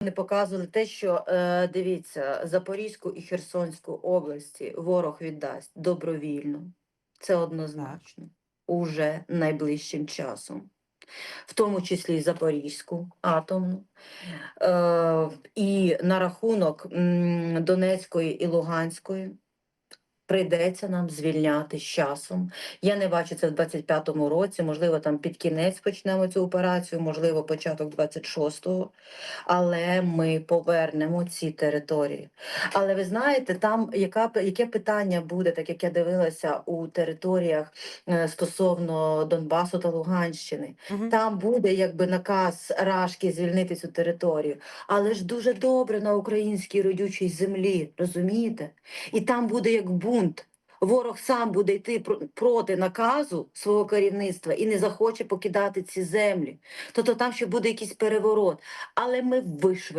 не показували те, що е, дивіться, Запорізьку і Херсонську області ворог віддасть добровільно. Це однозначно. Уже найближчим часом. В тому числі і Запорізьку атомну. Е, і на рахунок Донецької і Луганської прийдеться нам звільняти з часом. Я не бачу це в 25-му році, можливо, там під кінець почнемо цю операцію, можливо, початок 26-го, але ми повернемо ці території. Але ви знаєте, там яка, яке питання буде, так як я дивилася у територіях е, стосовно Донбасу та Луганщини. Мгм. Там буде якби наказ Рашки звільнити цю територію, але ж дуже добре на українській родючій землі, розумієте? І там буде як бунт. Ворог сам буде йти проти наказу свого керівництва і не захоче покидати ці землі. Тобто там ще буде якийсь переворот. Але ми вишвидемо.